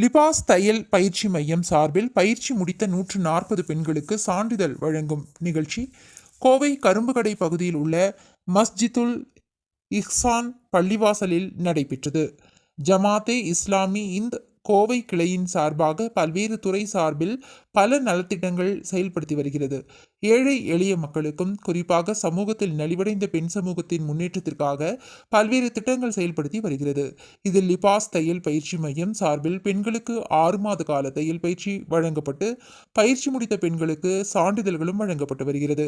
லிபாஸ் தையல் பயிற்சி மையம் சார்பில் பயிற்சி முடித்த நூற்று நாற்பது பெண்களுக்கு சான்றிதழ் வழங்கும் நிகழ்ச்சி. கோவை கரும்புகடை பகுதியில் உள்ள மஸ்ஜிதுல் இஹ்சான் பள்ளிவாசலில் நடைபெற்றது. ஜமாத்தே இஸ்லாமி இந்த் கோவை கிளையின் சார்பாக பல்வேறு துறை சார்பில் பல நலத்திட்டங்கள் செயல்படுத்தி வருகிறது. ஏழை எளிய மக்களுக்கும் குறிப்பாக சமூகத்தில் நலிவடைந்த பெண் சமூகத்தின் முன்னேற்றத்திற்காக பல்வேறு திட்டங்கள் செயல்படுத்தி வருகிறது. இதில் லிபாஸ் தையல் பயிற்சி மையம் சார்பில் பெண்களுக்கு ஆறு மாத கால தையல் பயிற்சி வழங்கப்பட்டு பயிற்சி முடித்த பெண்களுக்கு சான்றிதழ்களும் வழங்கப்பட்டு வருகிறது.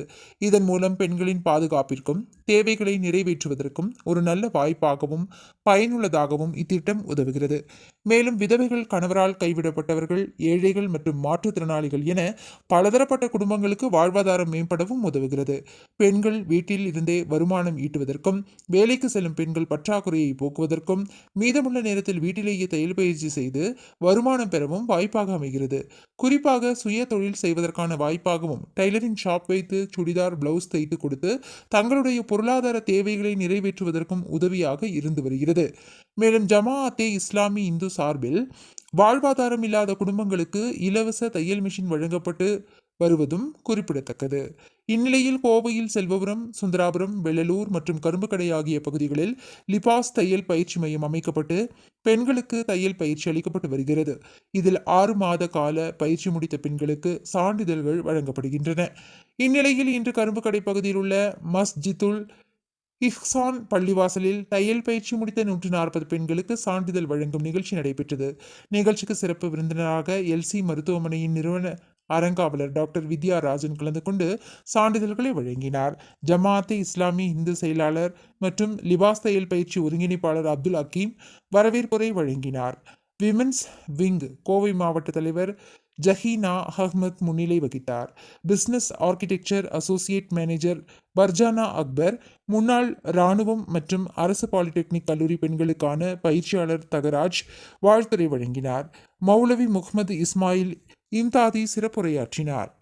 இதன் மூலம் பெண்களின் பாதுகாப்பிற்கும் தேவைகளை நிறைவேற்றுவதற்கும் ஒரு நல்ல வாய்ப்பாகவும் பயனுள்ளதாகவும் இத்திட்டம் உதவுகிறது. மேலும் விதவைகள் கணவரால் கைவிடப்பட்டவர்கள் ஏழைகள் மற்றும் மாற்றுத்திறனாளிகள் என பலதரப்பட்ட குடும்பங்களுக்கு வாழ்வாதாரம் மேம்படவும் உதவுகிறது. பெண்கள் வீட்டில் இருந்தே வருமானம் ஈட்டுவதற்கும் வேலைக்கு செல்லும் பெண்கள் பற்றாக்குறையை போக்குவதற்கும் மீதமுள்ள நேரத்தில் வீட்டிலேயே தையல் பயிற்சி செய்து வருமானம் பெறவும் வாய்ப்பாக அமைகிறது. குறிப்பாக சுய தொழில் செய்வதற்கான வாய்ப்பாகவும் டைலரிங் ஷாப் வைத்து சுடிதார் பிளவுஸ் தைத்து கொடுத்து தங்களுடைய பொருளாதார தேவைகளை நிறைவேற்றுவதற்கும் உதவியாக இருந்து வருகிறது. மேலும் ஜமாஅத்தே இஸ்லாமி இந்து சார்பில் வாழ்வாதாரம் இல்லாத குடும்பங்களுக்கு இலவச தையல் மிஷின் வழங்கப்பட்டு வருவதும் குறிப்பிடத்தக்கது. இந்நிலையில் கோவையில் செல்வபுரம் சுந்தராபுரம் வெள்ளலூர் மற்றும் கரும்புக்கடை ஆகிய பகுதிகளில் லிபாஸ் தையல் பயிற்சி மையம் அமைக்கப்பட்டு பெண்களுக்கு தையல் பயிற்சி அளிக்கப்பட்டு வருகிறது. இதில் ஆறு மாத கால பயிற்சி முடித்த பெண்களுக்கு சான்றிதழ்கள் வழங்கப்படுகின்றன. இந்நிலையில் இன்று கரும்புக்கடை பகுதியில் உள்ள மஸ்ஜித்துல் இஹ்சான் பள்ளிவாசலில் தையல் பயிற்சி முடித்த நூற்று நாற்பது பெண்களுக்கு சான்றிதழ் வழங்கும் நிகழ்ச்சி நடைபெற்றது. நிகழ்ச்சிக்கு சிறப்பு விருந்தினராக எல்சி மருத்துவமனையின் நிறுவன அறங்காவலர் டாக்டர் வித்யா ராஜன் கலந்து கொண்டு சான்றிதழ்களை வழங்கினார். ஜமாஅத்தே இஸ்லாமி இந்து செயலாளர் மற்றும் லிபாஸ் தையல் பயிற்சி ஒருங்கிணைப்பாளர் அப்துல் ஹக்கீம் வரவேற்புரை வழங்கினார். விமென்ஸ் விங் கோவை மாவட்ட தலைவர் ஜஹீனா அஹ்மத் முன்னிலை வகித்தார். Business architecture associate manager Farzana Akbar முன்னாள் இராணுவம் மற்றும் அரசு பாலிடெக்னிக் கல்லூரி பெண்களுக்கான பயிற்சியாளர் தகராஜ் வாழ்த்துரை வழங்கினார். மௌலவி முகமது இஸ்மாயில் இம்தாதி சிறப்புரையாற்றினார்.